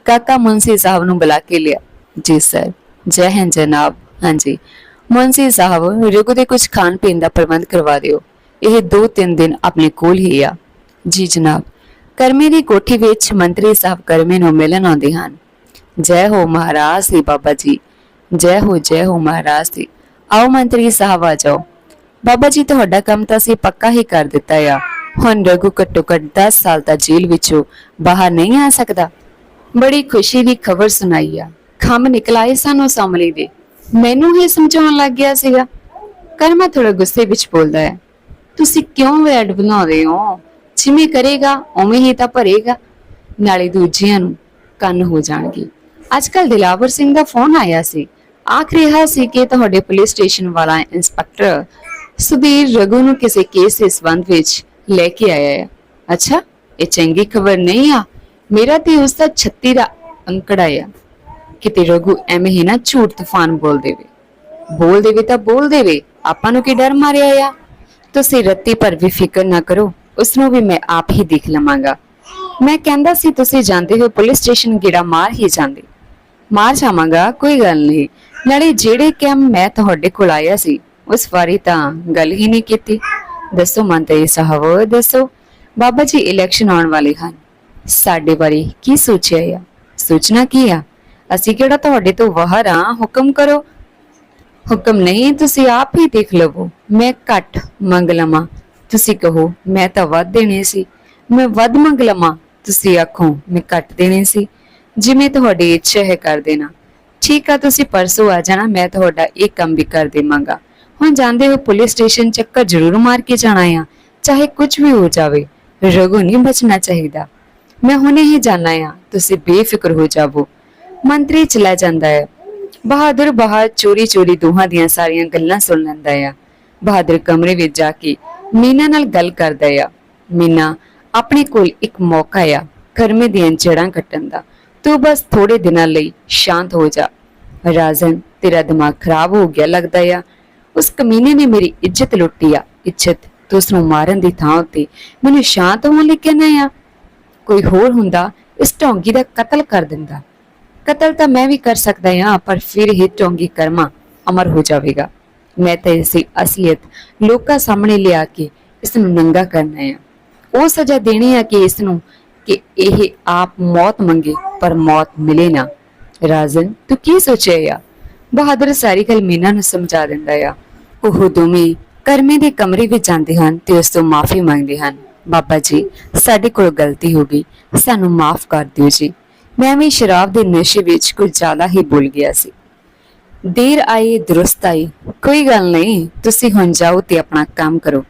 ਕਾਕਾ ਮੁੰਸੀ ਸਾਹਿਬ ਨੂੰ ਬੁਲਾ ਕੇ ਲਿਆ। ਜੀ ਸਰ, ਜੈ ਹਿੰਦ ਜਨਾਬ। ਹਾਂਜੀ। ਮੁੰਸੀ ਸਾਹਿਬ, ਰਘੂ ਦੇ ਕੁਝ ਖਾਣ ਪੀਣ ਦਾ ਪ੍ਰਬੰਧ ਕਰਵਾ ਦਿਓ। ਇਹ 2-3 ਦਿਨ ਆਪਣੇ ਕੋਲ ਹੀ ਆ। ਜੀ ਜਨਾਬ, ਕਰਮੇ ਦੀ ਕੋਠੀ ਵਿੱਚ ਮੰਤਰੀ ਸਾਹਿਬ ਕਰਮੇ ਨੂੰ ਮਿਲਣ ਆਉਂਦੇ ਹਨ। ਜੈ ਹੋ ਮਹਾਰਾਜ ਦੀ ਬਾਬਾ ਜੀ, ਜੈ ਹੋ ਜੈ ਹੋ ਮਹਾਰਾਜ ਦੀ। ਆਓ ਮੰਤਰੀ ਸਾਹਿਬ ਆ ਜਾਓ। ਬਾਬਾ ਜੀ, ਤੁਹਾਡਾ ਕੰਮ ਤਾਂ ਅਸੀਂ ਪੱਕਾ ਹੀ ਕਰ ਦਿੱਤਾ ਆ। ਹੁਣ ਰਘੂ ਘੱਟੋ ਘੱਟ 10 ਸਾਲ ਦਾ ਜੇਲ੍ਹ ਵਿੱਚੋਂ ਬਾਹਰ ਨਹੀਂ ਆ ਸਕਦਾ। ਬੜੀ ਖੁਸ਼ੀ ਦੀ ਖਬਰ ਸੁਣਾਈ ਆ। ਖੰਮ ਨਿਕਲਾਏ ਸਾਨੂੰ ਸਾਹਮਣੇ ਦੇ। ਮੈਨੂੰ ਹੀ ਸਮਝਾਉਣ ਲੱਗ ਗਿਆ ਸੀਗਾ। ਕਰਮਾ ਥੋੜਾ ਗੁੱਸੇ ਵਿੱਚ ਬੋਲਦਾ ਹੈ। ਤੁਸੀਂ ਕਿਉਂ ਵੈਡ ਬਣਾਉਂਦੇ ਹੋ? ਜਿਵੇਂ ਕਰੇਗਾ, ਉਵੇਂ ਹੀ ਤਾਂ ਭਰੇਗਾ। ਨਾਲੇ ਦੂਜਿਆਂ ਨੂੰ ਕੰਨ ਹੋ ਜਾਣਗੇ। ਅੱਜ ਕੱਲ ਦਿਲਾਵਰ ਸਿੰਘ ਦਾ ਫੋਨ ਆਇਆ ਸੀ। ਆਖ ਰਿਹਾ ਸੀ ਕਿ ਤੁਹਾਡੇ ਪੁਲਿਸ ਸਟੇਸ਼ਨ ਵਾਲਾ ਇੰਸਪੈਕਟਰ ਸੁਧੀਰ ਰਘੂ ਨੂੰ ਕਿਸੇ ਕੇਸ ਦੇ ਸੰਬੰਧ ਵਿੱਚ ਲੈ ਕੇ ਆਇਆ ਹੈ। ਅੱਛਾ, ਇਹ ਚੰਗੀ ਖਬਰ ਨਹੀਂ ਆ। ਮੇਰਾ ਤੇ ਉਸ ਦਾ 36 ਦਾ ਅੰਕੜਾ ਆ। ਕਿਤੇ ਰਘੂ ਐਵੇਂ ਹੀ ਨਾ ਝੂਠ ਤੂਫਾਨ ਬੋਲ ਦੇਵੇ। ਬੋਲ ਦੇਵੇ ਤਾਂ ਬੋਲ ਦੇਵੇ। ਆਪਾਂ ਨੂੰ ਕੀ ਡਰ ਮਾਰਿਆ ਆ? ਤੁਸੀਂ ਰੱਤੀ ਪਰ ਵੀ ਫਿਕਰ ਨਾ ਕਰੋ ਉਸ ਨੂੰ ਵੀ ਮੈਂ ਆਪ ਹੀ ਦੇਖ ਲਵਾਂਗਾ। ਮੈਂ ਕਹਿੰਦਾ ਸੀ, ਤੁਸੀਂ ਜਾਂਦੇ ਹੋ ਪੁਲਿਸ ਸਟੇਸ਼ਨ ਗੇੜਾ ਮਾਰ ਹੀ ਜਾਂਦੇ। ਮਾਰ ਜਾਵਾਂਗਾ, ਕੋਈ ਗੱਲ ਨਹੀਂ। ਨਾਲੇ ਜਿਹੜੇ ਕੰਮ ਮੈਂ ਤੁਹਾਡੇ ਕੋਲ ਆਇਆ ਸੀ, ਉਸ ਵਾਰੀ ਤਾਂ ਗੱਲ ਹੀ ਨਹੀਂ ਕੀਤੀ। ਦੱਸੋ ਮੰਤਰੀ ਸਾਹਿਬ, ਦੱਸੋ। ਬਾਬਾ ਜੀ ਇਲੈਕਸ਼ਨ ਆਉਣ ਵਾਲੇ ਹਨ। ਸਾਡੇ ਬਾਰੇ ਕੀ ਸੋਚਿਆ ਆ? ਸੋਚਣਾ ਕੀ ਆ? ਅਸੀਂ ਕਿਹੜਾ ਤੁਹਾਡੇ ਤੋਂ ਬਾਹਰ ਆ ਹੁਕਮ ਕਰੋ। ਹੁਕਮ ਨਹੀਂ ਤੁਸੀਂ ਆਪ ਹੀ ਦੇਖ ਲਵੋ ਮੈਂ ਘੱਟ ਮੰਗ ਲਵਾਂ ਤੁਸੀਂ ਕਹੋ ਮੈਂ ਤਾਂ ਵੱਧ ਦੇਣੇ ਸੀ ਮੈਂ ਵੱਧ ਮੰਗ ਲਵਾਂ ਤੁਸੀਂ ਆਖੋ ਮੈਂ ਘੱਟ ਦੇਣੇ ਸੀ ਜਿਵੇਂ ਤੁਹਾਡੀ ਇੱਛਾ ਹੈ ਕਰ ਦੇਣਾ ਠੀਕ ਆ ਤੁਸੀਂ ਪਰਸੋਂ ਆ ਜਾਣਾ ਮੈਂ ਤੁਹਾਡਾ ਇਹ ਕੰਮ ਵੀ ਕਰ ਦੇਵਾਂਗਾ ਹੁਣ ਜਾਂਦੇ ਹੋ ਪੁਲਿਸ ਸਟੇਸ਼ਨ ਚੱਕਰ ਜ਼ਰੂਰ ਮਾਰ ਕੇ ਜਾਣਾ ਆ ਚਾਹੇ ਕੁਝ ਵੀ ਹੋ ਜਾਵੇ ਰਘੂ ਨਹੀਂ ਬਚਣਾ ਚਾਹੀਦਾ ਮੈਂ ਹੁਣੇ ਹੀ ਜਾਣਾ ਆ ਤੁਸੀਂ ਬੇਫਿਕਰ ਹੋ ਜਾਵੋ ਮੰਤਰੀ ਚਲਾ ਜਾਂਦਾ ਹੈ ਬਹਾਦਰ ਬਾਹਰ ਚੋਰੀ ਚੋਰੀ ਦੋਹਾਂ ਦੀਆਂ ਸਾਰੀਆਂ ਗੱਲਾਂ ਸੁਣ ਲੈਂਦਾ ਆ। ਬਹਾਦਰ ਕਮਰੇ ਵਿੱਚ ਜਾ ਕੇ ਮੀਨਾ ਨਾਲ ਗੱਲ ਕਰਦਾ ਆ। ਮੀਨਾ, ਆਪਣੇ ਕੋਲ ਇੱਕ ਮੌਕਾ ਆ, ਕਰਮੇ ਦੀਆਂ ਜੜਾਂ ਕੱਟਣ ਦਾ। ਤੂੰ ਬਸ ਥੋੜੇ ਦਿਨਾਂ ਲਈ ਸ਼ਾਂਤ ਹੋ ਜਾ। ਰਾਜਨ, ਤੇਰਾ ਦਿਮਾਗ ਖਰਾਬ ਹੋ ਗਿਆ ਲੱਗਦਾ ਆ। ਉਸ ਕਮੀਨੇ ਨੇ ਮੇਰੀ ਇੱਜ਼ਤ ਲੁੱਟੀ ਆ। ਇੱਜ਼ਤ ਤੂੰ ਉਸ ਨੂੰ ਮਾਰਨ ਦੀ ਥਾਂ ਉੱਤੇ ਮੈਨੂੰ ਸ਼ਾਂਤ ਹੋਣ ਲਈ ਕਹਿੰਦਾ ਆ। ਕੋਈ ਹੋਰ ਹੁੰਦਾ, ਇਸ ਢੋਂਗੀ ਦਾ ਕਤਲ ਕਰ ਦਿੰਦਾ। ਕਤਲ ਤਾਂ ਮੈਂ ਵੀ ਕਰ ਸਕਦਾ ਹਾਂ, ਪਰ ਫਿਰ ਹੀ ਢੋਂਗੀ ਕਰਮਾ ਅਮਰ ਹੋ ਜਾਵੇਗਾ। ਮੈਂ ਤਾਂ ਇਸ ਅਸਲੀਅਤ ਲੋਕਾਂ ਸਾਹਮਣੇ ਲਿਆ ਕੇ ਇਸ ਨੂੰ ਨੰਗਾ ਕਰਨਾ ਹੈ। ਉਹ ਸਜ਼ਾ ਦੇਣੀ ਹੈ ਕਿ ਇਸ ਨੂੰ ਕਿ ਇਹ ਆਪ ਮੌਤ ਮੰਗੇ, ਪਰ ਮੌਤ ਮਿਲੇ ਨਾ। ਰਾਜਨ, ਤੂੰ ਕੀ ਸੋਚਿਆ ਬਹਾਦਰ ਸਾਰੀ ਗੱਲ ਮੀਨਾ ਨੂੰ ਸਮਝਾ ਦਿੰਦਾ ਆ। ਉਹ ਦੋਵੇਂ ਕਰਮੇ ਦੇ ਕਮਰੇ ਵਿੱਚ ਜਾਂਦੇ ਹਨ ਤੇ ਉਸ ਤੋਂ ਮਾਫੀ ਮੰਗਦੇ ਹਨ। ਬਾਬਾ ਜੀ, ਸਾਡੇ ਕੋਲ ਗਲਤੀ ਹੋ ਗਈ। ਸਾਨੂੰ ਮਾਫ ਕਰ ਦਿਓ ਜੀ। ਮੈਂ ਵੀ ਸ਼ਰਾਬ ਦੇ ਨਸ਼ੇ ਵਿੱਚ ਕੁਝ ਜ਼ਿਆਦਾ ਹੀ ਭੁੱਲ ਗਿਆ ਸੀ। ਦੇਰ ਆਈ, ਦਰੁਸਤ ਆਈ। ਕੋਈ ਗੱਲ ਨਹੀਂ, ਤੁਸੀਂ ਹੁਣ ਜਾਓ ਤੇ ਆਪਣਾ ਕੰਮ ਕਰੋ।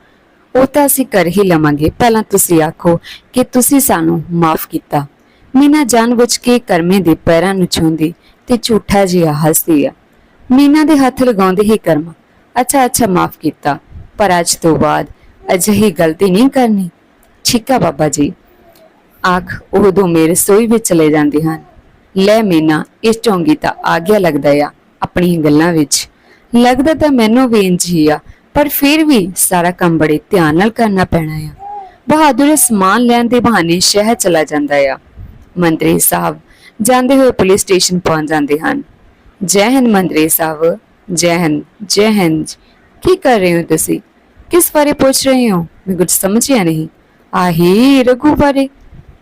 ਉਹ ਤਾਂ ਅਸੀਂ ਕਰ ਹੀ ਲਵਾਂਗੇ। ਪਹਿਲਾਂ ਤੁਸੀਂ ਆਖੋ ਕਿ ਤੁਸੀਂ ਸਾਨੂੰ ਮਾਫ ਕੀਤਾ। ਮੀਨਾ ਜਾਣਬੁੱਝ ਕੇ ਕਰਮੇ ਦੇ ਪੈਰਾਂ ਨੂੰ ਛੂੰਦੀ ਤੇ ਝੂਠਾ ਜਿਹਾ ਹੱਸਦੀ ਆ। ਮੀਨਾ ਦੇ ਹੱਥ ਲਗਾਉਂਦੇ ਹੀ ਕਰਮਾ। ਅੱਛਾ ਅੱਛਾ, ਮਾਫ ਕੀਤਾ। ਪਰ ਅੱਜ ਤੋਂ ਬਾਅਦ ਅਜਿਹੀ ਗਲਤੀ ਨਹੀਂ ਕਰਨੀ। ਠੀਕ ਆ ਬਾਬਾ ਜੀ। ਆਖ ਉਹ ਦੋਵੇਂ ਰਸੋਈ ਵਿੱਚ ਚਲੇ ਜਾਂਦੇ ਹਨ। ਲੈ ਮੀਨਾ ਇਸ ਚੌਂਗੀ ਤਾਂ ਆ ਗਿਆ ਲੱਗਦਾ ਆ ਆਪਣੀਆਂ ਗੱਲਾਂ ਵਿੱਚ। ਲੱਗਦਾ ਤਾਂ ਮੈਨੂੰ ਵੀ ਇੰਝ ਹੀ ਆ, ਪਰ ਫਿਰ ਵੀ ਸਾਰਾ ਕੰਮ ਬੜੇ ਧਿਆਨ ਨਾਲ ਕਰਨਾ ਪੈਣਾ ਆ। ਬਹਾਦਰ ਸਮਾਨ ਲੈਣ ਦੇ ਬਹਾਨੇ ਸ਼ਹਿਰ ਚਲਾ ਜਾਂਦਾ ਆ। ਮੰਤਰੀ ਸਾਹਿਬ, ਜਾਂਦੇ ਹੋਏ ਪੁਲਿਸ ਸਟੇਸ਼ਨ ਪਹੁੰਚ ਜਾਂਦੇ ਹਨ। ਜੈ ਹਿੰਦ ਮੰਤਰੀ ਸਾਹਿਬ, ਜੈ ਹਿੰਦ ਜੈ ਹਿੰਦ, ਕੀ ਕਰ ਰਹੇ ਹੋ ਤੁਸੀਂ? ਕਿਸ ਬਾਰੇ ਪੁੱਛ ਰਹੇ ਹੋ? ਮੈਂ ਕੁਝ ਸਮਝਿਆ ਨਹੀਂ। ਆਹੀ ਰਘੂ ਬਾਰੇ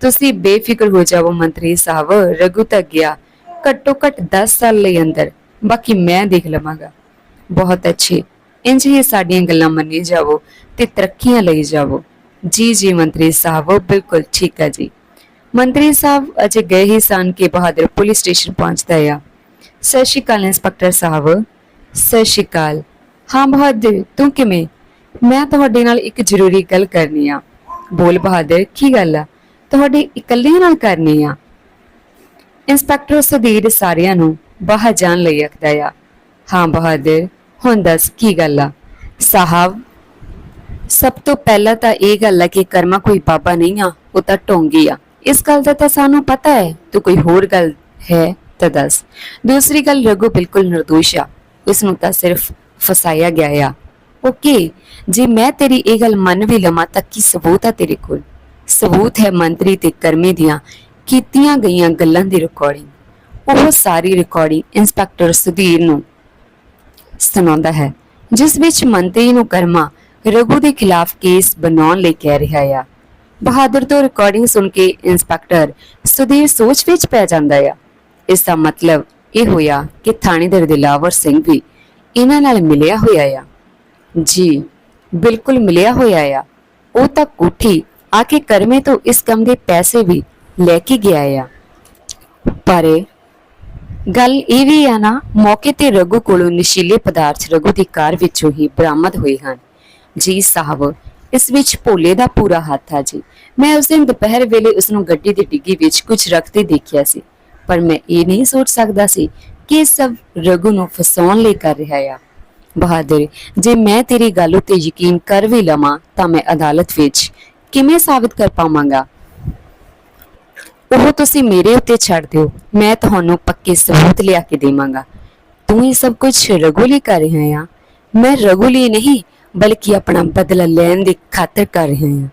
ਤੁਸੀਂ ਬੇਫਿਕਰ ਹੋ ਜਾਵੋ ਮੰਤਰੀ ਸਾਹਿਬ। ਰਘੂ ਤੱਕ ਗਿਆ ਘੱਟੋ ਘੱਟ 10 ਸਾਲ ਲਈ ਅੰਦਰ। ਬਾਕੀ ਮੈਂ ਦੇਖ ਲਵਾਂਗਾ। ਬਹੁਤ ਅੱਛੇ। ਇੰਜ ਹੀ ਸਾਡੀਆਂ ਗੱਲਾਂ ਮੰਨੀ ਜਾਵੋ ਤੇ ਤਰੱਕੀਆਂ ਲਈ ਜਾਵੋ। ਜੀ ਜੀ ਮੰਤਰੀ ਸਾਹਿਬ, ਬਿਲਕੁਲ ਠੀਕ ਹੈ ਜੀ। ਮੰਤਰੀ ਸਾਹਿਬ, ਅਜੇ ਗਏ ਹੀ ਸਨ ਕਿ ਬਹਾਦਰ ਪੁਲਿਸ ਸਟੇਸ਼ਨ ਪਹੁੰਚਦਾ ਆ। ਸਤਿ ਸ਼੍ਰੀ ਅਕਾਲ ਇੰਸਪੈਕਟਰ ਸਾਹਿਬ। ਸਤਿ ਸ਼੍ਰੀ ਅਕਾਲ। ਹਾਂ ਬਹਾਦਰ, ਤੂੰ ਕਿਵੇਂ? ਮੈਂ ਤੁਹਾਡੇ ਨਾਲ ਇੱਕ ਜ਼ਰੂਰੀ ਗੱਲ ਕਰਨੀ ਆ। ਬੋਲ ਬਹਾਦਰ, ਕੀ ਗੱਲ ਆ? ਤੁਹਾਡੇ ਇਕੱਲੇ ਨਾਲ ਕਰਨੀ ਆ। ਇੰਸਪੈਕਟਰ ਸੁਧੀਰ ਸਾਰਿਆਂ ਨੂੰ ਬਾਹਰ ਜਾਣ ਲਈ ਆਖਦਾ ਆ। ਹਾਂ ਬਹਾਦਰ, ਹੁਣ ਦੱਸ ਕੀ ਗੱਲ ਆ? ਸਾਹਿਬ, ਸਭ ਤੋਂ ਪਹਿਲਾਂ ਤਾਂ ਇਹ ਗੱਲ ਹੈ ਕਿ ਕਰਮਾ ਕੋਈ ਬਾਬਾ ਨਹੀਂ ਆ, ਉਹ ਤਾਂ ਢੋਂਗੀ ਆ। ਇਸ ਗੱਲ ਦਾ ਤਾਂ ਸਾਨੂੰ ਪਤਾ ਹੈ, ਤੂੰ ਕੋਈ ਹੋਰ ਗੱਲ ਹੈ ਤਾਂ ਦੱਸ। ਦੂਸਰੀ ਗੱਲ, ਰਘੂ ਬਿਲਕੁਲ ਨਿਰਦੋਸ਼ ਆ। ਉਸ ਨੂੰ ਤਾਂ ਸਿਰਫ ਫਸਾਇਆ ਗਿਆ ਆ। ਓਕੇ, ਜੇ ਮੈਂ ਤੇਰੀ ਇਹ ਗੱਲ ਮੰਨ ਵੀ ਲਵਾਂ ਤਾਂ ਕੀ ਸਬੂਤ ਆ ਤੇਰੇ ਕੋਲ? ਸਬੂਤ ਹੈ ਮੰਤਰੀ ਤੇ ਕਰਮੀ ਦੀਆਂ ਕੀਤੀਆਂ ਗਈਆਂ ਗੱਲਾਂ ਦੀ ਰਿਕਾਰਡਿੰਗ ਉਹ ਸਾਰੀ ਰਿਕਾਰਡਿੰਗ ਇੰਸਪੈਕਟਰ ਸੁਧੀਰ ਨੂੰ ਸੁਣਾਉਂਦਾ ਹੈ, ਜਿਸ ਵਿੱਚ ਮੰਤਰੀ ਨੂੰ ਕਰਮਾ ਰਘੂ ਦੇ ਖਿਲਾਫ ਕੇਸ ਬਣਾਉਣ ਲਈ ਕਹਿ ਰਿਹਾ ਆ। ਬਹਾਦਰ ਤੋਂ ਰਿਕਾਰਡਿੰਗ ਸੁਣ ਕੇ ਇੰਸਪੈਕਟਰ ਸੁਧੀਰ ਸੋਚ ਵਿੱਚ ਪੈ ਜਾਂਦਾ ਆ। ਇਸ ਦਾ ਮਤਲਬ ਇਹ ਹੋਇਆ ਕਿ ਥਾਣੇਦਾਰ ਦਿਲਾਵਰ ਸਿੰਘ ਵੀ ਇਹਨਾਂ ਨਾਲ ਮਿਲਿਆ ਹੋਇਆ ਆ। ਜੀ, ਬਿਲਕੁਲ ਮਿਲਿਆ ਹੋਇਆ ਆ। ਉਹ ਤਾਂ ਕੋਠੀ ਆ ਕੇ ਕਰਮੇ ਤੋਂ ਇਸ ਕੰਮ ਦੇ ਪੈਸੇ ਵੀ ਲੈ ਕੇ ਗਿਆ ਆ। ਪਰ ਗੱਲ ਇਹ ਵੀ ਆ ਨਾ, ਮੌਕੇ ਤੇ ਰਘੂ ਕੋਲੋਂ ਨਸ਼ੀਲੇ ਪਦਾਰਥ ਰਘੂ ਦੀ ਕਾਰ ਵਿੱਚੋਂ ਹੀ ਬਰਾਮਦ ਹੋਏ ਹਨ। ਜੀ ਸਾਹਿਬ, ਇਸ ਵਿੱਚ ਭੋਲੇ ਦਾ ਪੂਰਾ ਹੱਥ ਆ ਜੀ। ਮੈਂ ਉਸ ਦਿਨ ਦੁਪਹਿਰ ਵੇਲੇ ਉਸ ਨੂੰ ਗੱਡੀ ਦੀ ਡਿੱਗੀ ਵਿੱਚ ਕੁਝ ਰੱਖਦੇ ਦੇਖਿਆ ਸੀ। ਪਰ ਮੈਂ ਇਹ ਨਹੀਂ ਸੋਚ ਸਕਦਾ ਸੀ ਕਿ ਇਹ ਸਭ ਰਘੂ ਨੂੰ ਫਸਾਉਣ ਲਈ ਕਰ ਰਿਹਾ ਆ। ਬਹਾਦਰ, ਜੇ ਮੈਂ ਤੇਰੀ ਗੱਲ ਉੱਤੇ ਯਕੀਨ ਕਰ ਵੀ ਲਵਾਂ ਤਾਂ ਮੈਂ ਅਦਾਲਤ ਵਿੱਚ ਕਿਵੇਂ ਸਾਬਤ ਕਰ ਪਾਵਾਂਗਾ? ਉਹ ਤੁਸੀਂ ਮੇਰੇ ਉੱਤੇ ਛੱਡ ਦਿਓ। ਮੈਂ ਤੁਹਾਨੂੰ ਪੱਕੇ ਸਬੂਤ ਲਿਆ ਕੇ ਦੇਵਾਂਗਾ। ਤੂੰ ਇਹ ਸਭ ਕੁਝ ਰਘੂ ਲਈ ਕਰ ਰਿਹਾ ਆ। ਮੈਂ ਰਘੂ ਲਈ ਨਹੀਂ, ਬਲਕਿ ਆਪਣਾ ਬਦਲਾ ਲੈਣ ਦੀ ਖਾਤਰ ਕਰ ਰਿਹਾ ਹਾਂ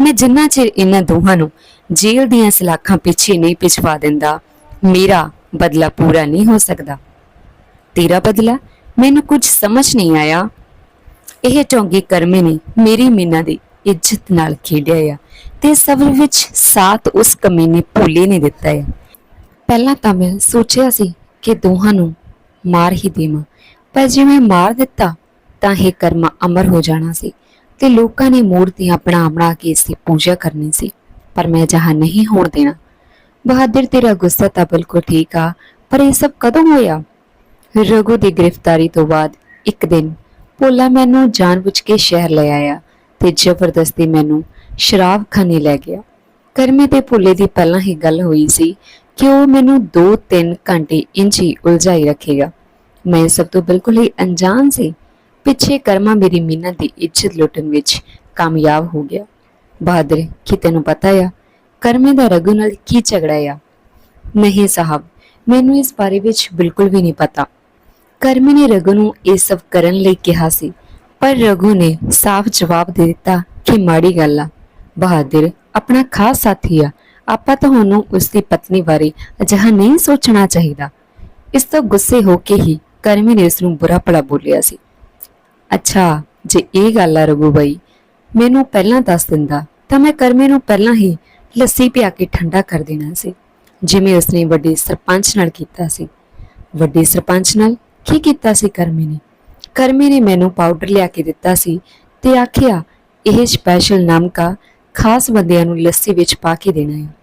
ਮੈਂ ਜਿੰਨਾ ਚਿਰ ਇਹਨਾਂ ਦੋਹਾਂ ਨੂੰ ਜੇਲ੍ਹ ਦੀਆਂ ਸਲਾਖਾਂ ਪਿੱਛੇ ਨਹੀਂ ਪਿਛਵਾ ਦਿੰਦਾ, ਮੇਰਾ ਬਦਲਾ ਪੂਰਾ ਨਹੀਂ ਹੋ ਸਕਦਾ। ਤੇਰਾ ਬਦਲਾ? ਮੈਨੂੰ ਕੁਝ ਸਮਝ ਨਹੀਂ ਆਇਆ। ਇਹ ਚੌਂਗੀ ਕਰਮੇ ਨੇ ਮੇਰੀ ਮੀਨਾ ਦੀ ਇੱਜ਼ਤ ਨਾਲ ਖੇਡਿਆ ਆ ਤੇ ਸਬਰ ਵਿੱਚ ਸਾਥ ਉਸ ਕਮੀਨੇ ਭੋਲੇ ਨੇ ਦਿੱਤਾ ਹੈ ਪਹਿਲਾਂ ਤਾਂ ਮੈਂ ਸੋਚਿਆ ਸੀ ਕਿ ਦੋਹਾਂ ਨੂੰ ਮਾਰ ਹੀ ਦੇਵਾਂ, ਪਰ ਜੇ ਮੈਂ ਮਾਰ ਦਿੱਤਾ ਤਾਂ ਇਹ ਕਰਮਾ ਅਮਰ ਹੋ ਜਾਣਾ ਸੀ ਤੇ ਲੋਕਾਂ ਨੇ ਮੂਰਤੀਆਂ ਬਣਾ ਬਣਾ ਕੇ ਇਸ ਦੀ ਪੂਜਾ ਕਰਨੀ ਸੀ, ਪਰ ਮੈਂ ਜਹਾਂ ਨਹੀਂ ਹੋਣ ਦੇਣਾ। ਬਹਾਦਰ, ਤੇਰਾ ਗੁੱਸਾ ਤਾਂ ਬਿਲਕੁਲ ਠੀਕ ਆ, ਪਰ ਇਹ ਸਭ ਕਦੋਂ ਹੋਇਆ? ਰਘੂ ਦੀ ਗ੍ਰਿਫਤਾਰੀ ਤੋਂ ਬਾਅਦ ਇੱਕ ਦਿਨ ਭੋਲਾ ਮੈਨੂੰ ਜਾਣਬੁੱਝ ਕੇ ਸ਼ਹਿਰ ਲੈ ਆਇਆ। ਤੇ ਜ਼ਬਰਦਸਤੀ ਮੈਨੂੰ ਸ਼ਰਾਬਖਾਨੇ ਲੈ ਗਿਆ। ਕਰਮੇ ਤੇ ਭੋਲੇ ਦੀ ਪਹਿਲਾਂ ਹੀ ਗੱਲ ਹੋਈ ਸੀ ਕਿ ਉਹ ਮੈਨੂੰ 2-3 ਘੰਟੇ ਇੰਝ ਹੀ ਉਲਝਾਈ ਰੱਖੇਗਾ। ਮੈਂ ਸਭ ਤੋਂ ਬਿਲਕੁਲ ਹੀ ਅਣਜਾਣ ਸੀ। ਪਿੱਛੇ ਕਰਮਾ ਮੇਰੀ ਮੀਨਾ ਦੀ ਇੱਜ਼ਤ ਲੁੱਟਣ ਵਿੱਚ ਕਾਮਯਾਬ ਹੋ ਗਿਆ। ਬਹਾਦਰ, ਕੀ ਤੈਨੂੰ ਪਤਾ ਆ, ਕਰਮੇ ਦਾ ਰਘੂ ਨਾਲ ਕੀ ਝਗੜਾ ਆ? ਨਹੀਂ ਸਾਹਿਬ, ਮੈਨੂੰ ਇਸ ਬਾਰੇ ਵਿੱਚ ਬਿਲਕੁਲ ਵੀ ਨਹੀਂ ਪਤਾ। ਕਰਮੀ ਨੇ ਰਘੂ ਨੂੰ ਇਹ ਸਭ ਕਰਨ ਲਈ ਕਿਹਾ ਸੀ। ਪਰ ਰਘੂ ਨੇ ਸਾਫ਼ ਜਵਾਬ ਦੇ ਦਿੱਤਾ ਕਿ ਮਾੜੀ ਗੱਲ ਆ। ਬਹਾਦਰ, ਆਪਣਾ ਖਾਸ ਸਾਥੀ ਆ। ਆਪਾਂ ਤੁਹਾਨੂੰ ਉਸ ਦੀ ਪਤਨੀ ਬਾਰੇ ਅਜਿਹਾ ਨਹੀਂ ਸੋਚਣਾ ਚਾਹੀਦਾ। ਇਸ ਤੋਂ ਗੁੱਸੇ ਹੋ ਕੇ ਹੀ ਕਰਮੀ ਨੇ ਉਸ ਨੂੰ ਬੁਰਾ ਭਲਾ ਬੋਲਿਆ ਸੀ। ਅੱਛਾ, ਜੇ ਇਹ ਗੱਲ ਆ ਰਘੂ ਬਾਈ, ਮੈਨੂੰ ਪਹਿਲਾਂ ਦੱਸ ਦਿੰਦਾ ਤਾਂ ਮੈਂ ਕਰਮੀ ਨੂੰ ਪਹਿਲਾਂ ਹੀ ਲੱਸੀ ਪਿਆ ਕੇ ਠੰਡਾ ਕਰ ਦੇਣਾ ਸੀ, ਜਿਵੇਂ ਉਸਨੇ ਵੱਡੇ ਸਰਪੰਚ ਨਾਲ ਕੀਤਾ ਸੀ। ਵੱਡੇ ਸਰਪੰਚ ਨਾਲ ਕੀ ਕੀਤਾ ਸੀ ਕਰਮੀ ਨੇ? ਕਰਮੇ ਨੇ ਮੈਨੂੰ ਪਾਊਡਰ ਲਿਆ ਕੇ ਦਿੱਤਾ ਸੀ ਤੇ ਆਖਿਆ, ਇਹ ਸਪੈਸ਼ਲ ਨਮਕਾ ਖਾਸ ਬੰਦਿਆਂ ਨੂੰ ਲੱਸੀ ਵਿੱਚ ਪਾ ਕੇ ਦੇਣਾ ਹੈ।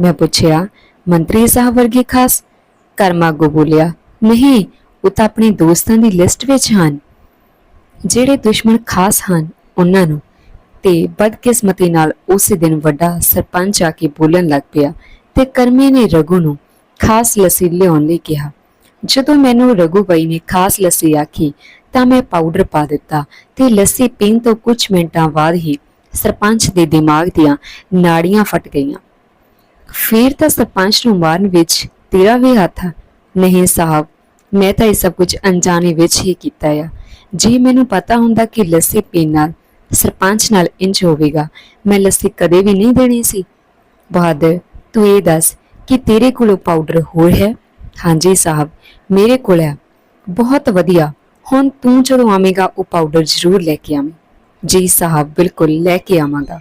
ਮੈਂ ਪੁੱਛਿਆ, ਮੰਤਰੀ ਸਾਹਿਬ ਵਰਗੇ ਖਾਸ? ਕਰਮਾ ਬੋਲਿਆ, ਨਹੀਂ, ਉਹ ਤਾਂ ਆਪਣੇ ਦੋਸਤਾਂ ਦੀ ਲਿਸਟ ਵਿੱਚ ਹਨ। ਜਿਹੜੇ ਦੁਸ਼ਮਣ ਖਾਸ ਹਨ ਉਹਨਾਂ ਨੂੰ। ਤੇ ਬਦਕਿਸਮਤੀ ਨਾਲ ਉਸੇ ਦਿਨ ਵੱਡਾ ਸਰਪੰਚ ਆ ਕੇ ਬੋਲਣ ਲੱਗ ਪਿਆ ਤੇ ਕਰਮੇ ਨੇ ਰਘੂ ਨੂੰ ਖਾਸ ਲੱਸੀ ਲਿਆਉਣ ਲਈ ਕਿਹਾ। ਜਦੋਂ ਮੈਨੂੰ ਰਘੂ ਬਾਈ ਨੇ ਖਾਸ ਲੱਸੀ ਆਖੀ ਤਾਂ ਮੈਂ ਪਾਊਡਰ ਪਾ ਦਿੱਤਾ ਤੇ ਲੱਸੀ ਪੀਣ ਤੋਂ ਕੁਝ ਮਿੰਟਾਂ ਬਾਅਦ ਹੀ ਸਰਪੰਚ ਦੇ ਦਿਮਾਗ ਦੀਆਂ ਨਾੜੀਆਂ ਫਟ ਗਈਆਂ। ਫਿਰ ਤਾਂ ਸਰਪੰਚ ਨੂੰ ਮਾਰਨ ਵਿੱਚ ਤੇਰਾ ਵੀ ਹੱਥ ਨਹੀਂ ਸਾਹਿਬ, ਮੈਂ ਤਾਂ ਇਹ ਸਭ ਕੁਝ ਅਣਜਾਣੇ ਵਿੱਚ ਹੀ ਕੀਤਾ ਆ। ਜੇ ਮੈਨੂੰ ਪਤਾ ਹੁੰਦਾ ਕਿ ਲੱਸੀ ਪੀਣ ਨਾਲ ਸਰਪੰਚ ਨਾਲ ਇੰਜ ਹੋਵੇਗਾ, ਮੈਂ ਲੱਸੀ ਕਦੇ ਵੀ ਨਹੀਂ ਦੇਣੀ ਸੀ। ਬਹਾਦਰ, ਤੂੰ ਇਹ ਦੱਸ ਕਿ ਤੇਰੇ ਕੋਲ ਪਾਊਡਰ ਹੋਰ ਹੈ? ਹਾਂਜੀ ਸਾਹਿਬ, ਮੇਰੇ ਕੋਲ ਹੈ। ਬਹੁਤ ਵਧੀਆ। ਹੁਣ ਤੂੰ ਜਦੋਂ ਆਵੇਂਗਾ, ਉਹ ਪਾਊਡਰ ਜ਼ਰੂਰ ਲੈ ਕੇ ਆਵੇਂ। ਜੀ ਸਾਹਿਬ, ਬਿਲਕੁਲ ਲੈ ਕੇ ਆਵਾਂਗਾ।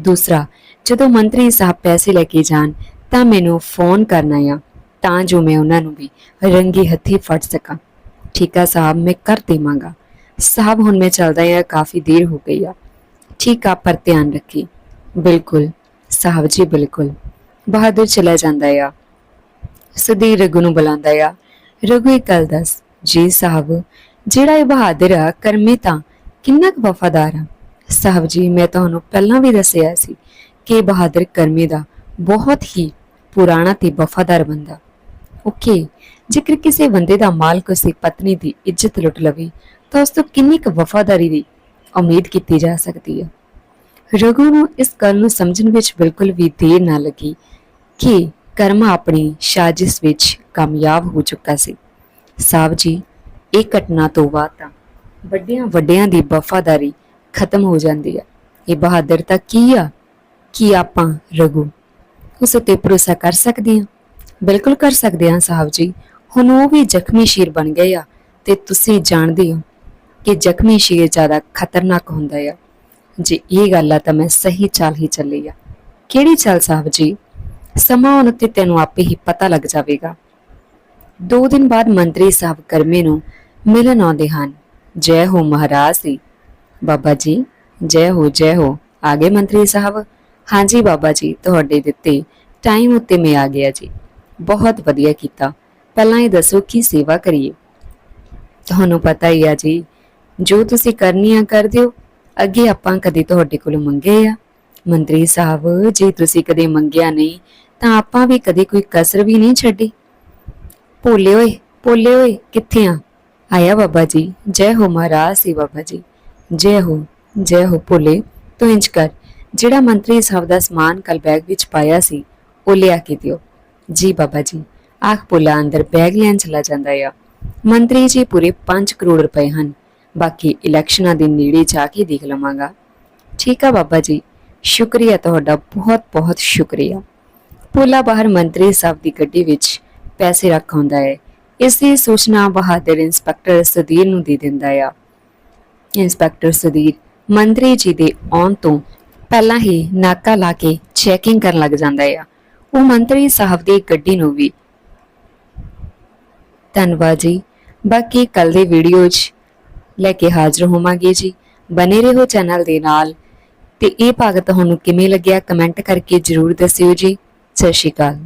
ਦੂਸਰਾ, ਜਦੋਂ ਮੰਤਰੀ ਸਾਹਿਬ ਪੈਸੇ ਲੈ ਕੇ ਜਾਣ, ਤਾਂ ਮੈਨੂੰ ਫੋਨ ਕਰਨਾ ਆ ਤਾਂ ਜੋ ਮੈਂ ਉਹਨਾਂ ਨੂੰ ਵੀ ਰੰਗੀ ਹੱਥੀ ਫੜ ਸਕਾਂ। ਠੀਕ ਆ ਸਾਹਿਬ, ਮੈਂ ਕਰ ਦੇਵਾਂਗਾ। ਸਾਹਿਬ, ਹੁਣ ਮੈਂ ਚੱਲਦਾ ਆ, ਕਾਫੀ ਦੇਰ ਹੋ ਗਈ ਆ। ਠੀਕ ਆ, ਪਰ ਧਿਆਨ ਰੱਖੀ। ਬਿਲਕੁਲ, ਸਾਹਿਬ ਜੀ, ਬਿਲਕੁਲ। ਬਹਾਦਰ ਚਲਾ ਜਾਂਦਾ ਆ। ਸੁਧੀਰ ਰਘੂ ਨੂੰ ਬੁਲਾਉਂਦਾ ਆ। ਰਘੂ, ਇੱਕ ਗੱਲ ਦੱਸ। ਜੀ ਸਾਹਿਬ, ਜਿਹੜਾ ਇਹ ਬਹਾਦਰ ਆ, ਕਰਮੇ ਤਾਂ ਕਿੰਨਾ ਕੁ ਵਫਾਦਾਰ ਆ। ਸਾਹਿਬ ਜੀ, ਮੈਂ ਤੁਹਾਨੂੰ ਪਹਿਲਾਂ ਵੀ ਦੱਸਿਆ ਸੀ ਕਿ ਬਹਾਦਰ ਕਰਮੇ ਦਾ ਬਹੁਤ ਹੀ ਪੁਰਾਣਾ ਤੇ ਵਫਾਦਾਰ ਬੰਦਾ। ਓਕੇ, ਜੇਕਰ ਕਿਸੇ ਬੰਦੇ ਦਾ ਮਾਲਕ ਉਸਦੀ ਪਤਨੀ ਦੀ ਇੱਜ਼ਤ ਲੁੱਟ ਲਵੇ, ਤਾਂ ਉਸ ਤੋਂ ਕਿੰਨੀ ਕੁ ਵਫਾਦਾਰੀ ਦੀ ਉਮੀਦ ਕੀਤੀ ਜਾ ਸਕਦੀ ਹੈ ਰਘੂ ਨੂੰ ਇਸ ਗੱਲ ਨੂੰ ਸਮਝਣ ਵਿੱਚ ਬਿਲਕੁਲ ਵੀ ਦੇਰ ਨਾ ਲੱਗੀ ਕਿ ਕਰਮਾ ਆਪਣੀ ਸਾਜ਼ਿਸ਼ ਵਿੱਚ ਕਾਮਯਾਬ ਹੋ ਚੁੱਕਾ ਸੀ। ਸਾਹਿਬ ਜੀ, ਇਹ ਘਟਨਾ ਤੋਂ ਬਾਅਦ ਤਾਂ ਵੱਡਿਆਂ ਵੱਡਿਆਂ ਦੀ ਵਫਾਦਾਰੀ ਖਤਮ ਹੋ ਜਾਂਦੀ ਹੈ ਇਹ ਬਹਾਦਰ ਤਾਂ ਕੀ ਆ? ਕੀ ਆਪਾਂ ਰਘੂ ਉਸ ਉੱਤੇ ਭਰੋਸਾ ਕਰ ਸਕਦੇ ਹਾਂ? ਬਿਲਕੁਲ ਕਰ ਸਕਦੇ ਹਾਂ ਸਾਹਿਬ ਜੀ। ਹੁਣ ਉਹ ਵੀ ਜ਼ਖਮੀ ਸ਼ੇਰ ਬਣ ਗਏ ਆ ਤੇ ਤੁਸੀਂ ਜਾਣਦੇ ਹੋ ਕਿ ਜ਼ਖਮੀ ਸ਼ੇਰ ਜ਼ਿਆਦਾ ਖਤਰਨਾਕ ਹੁੰਦਾ ਆ। ਜੇ ਇਹ ਗੱਲ ਆ ਤਾਂ ਮੈਂ ਸਹੀ ਚਾਲ ਹੀ ਚੱਲੀ ਆ। ਕਿਹੜੀ ਚਾਲ ਸਾਹਿਬ ਜੀ? ਸਮਾਂ ਉਹਨਾਂ ਤੇ ਤੈਨੂੰ ਆਪੇ ਹੀ ਪਤਾ ਲੱਗ ਜਾਵੇਗਾ। ਦੋ ਦਿਨ ਬਾਅਦ ਮੰਤਰੀ ਸਾਹਿਬ ਕਰਮੇ ਨੂੰ ਮਿਲਣ ਆਉਂਦੇ ਹਨ। ਜੈ ਹੋ ਮਹਾਰਾਜ ਜੀ ਬਾਬਾ ਜੀ, ਜੈ ਹੋ ਜੈ ਹੋ। ਆਗੇ ਮੰਤਰੀ ਸਾਹਿਬ। ਹਾਂਜੀ ਬਾਬਾ ਜੀ, ਤੁਹਾਡੇ ਦਿੱਤੇ ਟਾਈਮ ਉੱਤੇ ਮੈਂ ਆ ਗਿਆ ਜੀ। ਬਹੁਤ ਵਧੀਆ ਕੀਤਾ। ਪਹਿਲਾਂ ਇਹ ਦੱਸੋ ਕੀ ਸੇਵਾ ਕਰੀਏ? ਤੁਹਾਨੂੰ ਪਤਾ ਹੀ ਆ ਜੀ, ਜੋ ਤੁਸੀਂ ਕਰਨੀ ਆ ਕਰ ਦਿਓ ਅੱਗੇ ਆਪਾਂ ਕਦੇ ਤੁਹਾਡੇ ਕੋਲੋਂ ਮੰਗੇ ਆ। ਮੰਤਰੀ ਸਾਹਿਬ, ਜੇ ਤੁਸੀਂ ਕਦੇ ਮੰਗਿਆ ਨਹੀਂ, ਤਾਂ ਆਪਾਂ ਵੀ ਕਦੇ ਕੋਈ ਕਸਰ ਵੀ ਨਹੀਂ ਛੱਡੀ। ਭੋਲੇ ਓਏ ਭੋਲੇ ਓਏ, ਕਿੱਥੇ ਆ? ਆਇਆ ਬਾਬਾ ਜੀ, ਜੈ ਹੋ ਮਹਾਰਾਜ ਸੀ ਬਾਬਾ ਜੀ। ਜੈ ਹੋ ਜੈ ਹੋ ਭੋਲੇ, ਤੂੰ ਇੰਜ ਕਰ, ਜਿਹੜਾ ਮੰਤਰੀ ਸਾਹਿਬ ਦਾ ਸਮਾਨ ਕੱਲ ਬੈਗ ਵਿੱਚ ਪਾਇਆ ਸੀ, ਉਹ ਲਿਆ ਕੇ ਦਿਓ। ਜੀ ਬਾਬਾ ਜੀ, ਆਖ ਪੁੱਲਾ ਅੰਦਰ ਬੈਗ ਲੈਣ ਚਲਾ ਜਾਂਦਾ ਆ। ਮੰਤਰੀ ਜੀ ਪੂਰੇ 5 ਕਰੋੜ ਰੁਪਏ ਹਨ, ਬਾਕੀ ਇਲੈਕਸ਼ਨਾਂ ਦੇ ਨੇੜੇ ਜਾ ਕੇ ਦੇਖ ਲਵਾਂਗਾ। ਠੀਕ ਆ ਬਾਬਾ ਜੀ, ਸ਼ੁਕਰੀਆ ਤੁਹਾਡਾ ਬਹੁਤ ਬਹੁਤ ਸ਼ੁਕਰੀਆ। ਪੋਲਾ ਬਾਹਰ ਮੰਤਰੀ ਸਾਹਿਬ ਦੀ ਗੱਡੀ ਵਿੱਚ ਪੈਸੇ ਰੱਖ ਆਉਂਦਾ ਹੈ। ਇਸ ਦੀ ਸੂਚਨਾ ਬਹਾਦਰ ਇੰਸਪੈਕਟਰ ਸੁਧੀਰ ਨੂੰ ਦੇ ਦਿੰਦਾ ਆ। ਇੰਸਪੈਕਟਰ ਸੁਧੀਰ, ਮੰਤਰੀ ਜੀ ਦੇ ਆਉਣ ਤੋਂ ਪਹਿਲਾਂ ਹੀ ਨਾਕਾ ਲਾ ਕੇ ਚੈਕਿੰਗ ਕਰਨ ਲੱਗ ਜਾਂਦਾ ਆ। ਉਹ ਮੰਤਰੀ ਸਾਹਿਬ ਦੀ ਗੱਡੀ ਨੂੰ ਵੀ। ਧੰਨਵਾਦ ਜੀ। ਬਾਕੀ ਕੱਲ ਦੇ ਵੀਡੀਓ 'ਚ ਲੈ ਕੇ ਹਾਜ਼ਰ ਹੋਵਾਂਗੇ ਜੀ। ਬਨੇ ਰਹੋ ਚੈਨਲ ਦੇ ਨਾਲ। ਤੇ ਇਹ ਭਾਗ ਤੁਹਾਨੂੰ ਕਿਵੇਂ ਲੱਗਿਆ ਕਮੈਂਟ ਕਰਕੇ ਜਰੂਰ ਦੱਸਿਓ ਜੀ। ਸਤਿ ਸ਼੍ਰੀ ਅਕਾਲ।